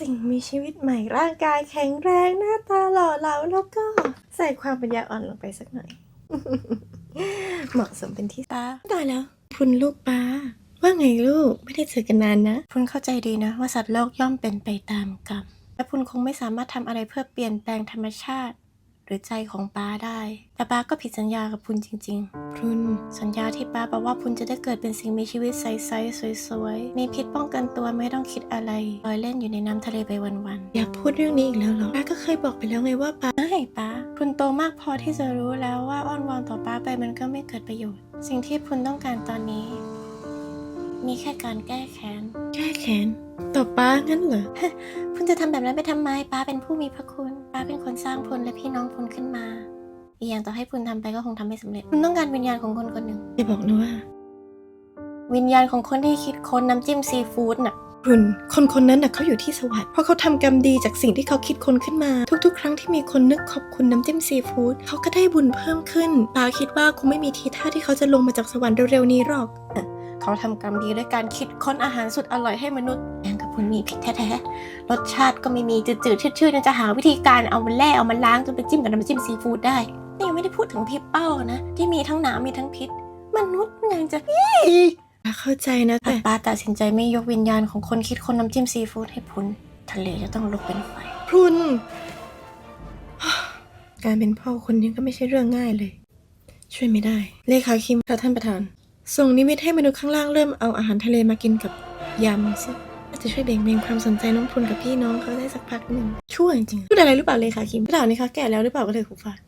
สิ่งมีชีวิตใหม่ร่างกายแข็งแรงหน้าตาหล่อเหลาแล้วก็ใส่ความปัญญาอ่อนลงไปสักหน่อย เหมาะสมเป็นที่ตาได้แล้ว คุณลูกป้า ว่าไงลูกไม่ได้เจอกันนานนะคุณเข้าใจดีนะ ว่าสัตว์โลกย่อมเป็นไปตามกรรมและคุณคงไม่สามารถทำอะไรเพื่อเปลี่ยนแปลงธรรมชาติ หรือใจของป้าได้ แต่ป้าก็ผิดสัญญากับคุณจริงๆ คุณสัญญาที่ป้าบอกว่าคุณจะได้เกิดเป็นสิ่งมีชีวิตใสๆสวยๆ มีพิษป้องกันตัวไม่ต้องคิดอะไรลอยเล่นอยู่ในน้ำทะเลไปวันๆ อยากพูดเรื่องนี้อีกแล้วเหรอป้าก็เคยบอกไปแล้วไงว่าป้าไม่ป้า คุณโตมากพอที่จะรู้แล้วว่าอ้อนวอนต่อป้าไปมันก็ไม่เกิดประโยชน์ สิ่งที่คุณต้องการตอนนี้ มีแค่การแก้แค้น แก้แค้นต่อป้างั้นเหรอ คุณจะทำแบบนั้นไปทำไมป้าเป็นผู้มีพระคุณ ป้าเป็นคนสร้างพลและพี่น้องพลขึ้นมา อีกอย่างต่อให้คุณทำไปก็คงทำไม่สำเร็จ คุณต้องการวิญญาณของคนคนหนึ่ง อย่าบอกนะว่า วิญญาณของคนที่คิดค้นน้ำจิ้มซีฟู้ดน่ะ คุณคนคนนั้นน่ะเขาอยู่ที่สวรรค์เพราะเขาทำกรรมดีจากสิ่งที่เขาคิดค้นขึ้นมา ทุกๆ ครั้งที่มีคนนึกขอบคุณน้ำจิ้มซีฟู้ดเขาก็ได้บุญเพิ่มขึ้นป้าคิดว่าคงไม่มีทีท่าที่เขาจะลงมาจากสวรรค์เร็วๆนี้หรอก เขาทำกรรมดีด้วยการคิดค้นอาหารสุดอร่อยให้มนุษย์แมงกะพรุนมีพิษแท้ๆ รสชาติก็ไม่มีจืดๆชืดๆยังจะหาวิธีการเอามาแล่เอามาล้างจนไปจิ้มกับน้ำจิ้มซีฟู้ดได้ นี่ยังไม่ได้พูดถึงพิษเป้านะ ที่มีทั้งหนามมีทั้งพิษ มนุษย์ยังจะเข้าใจนะแต่ป้าตัดสินใจไม่ยกวิญญาณของคนคิดคนน้ำจิ้มซีฟู้ดให้พุนทะเลจะต้องลุกเป็นไฟพรุนการเป็นพ่อคนนี้ก็ไม่ใช่เรื่องง่ายเลย ช่วยไม่ได้ เลขาคิมค่ะท่านประธาน ส่งนิมิตให้มนุษย์ข้างล่างเริ่มเอาอาหารทะเลมากินกับยำสิน่าจะช่วยเบ่งเบนความสนใจน้องพุนกับพี่น้องเขาได้สักพักหนึ่งช่วยจริงพูดอะไรหรือเปล่าเลยคะคิมพี่ถามนี่คะแก่แล้วหรือเปล่าก็เลยหูฝาด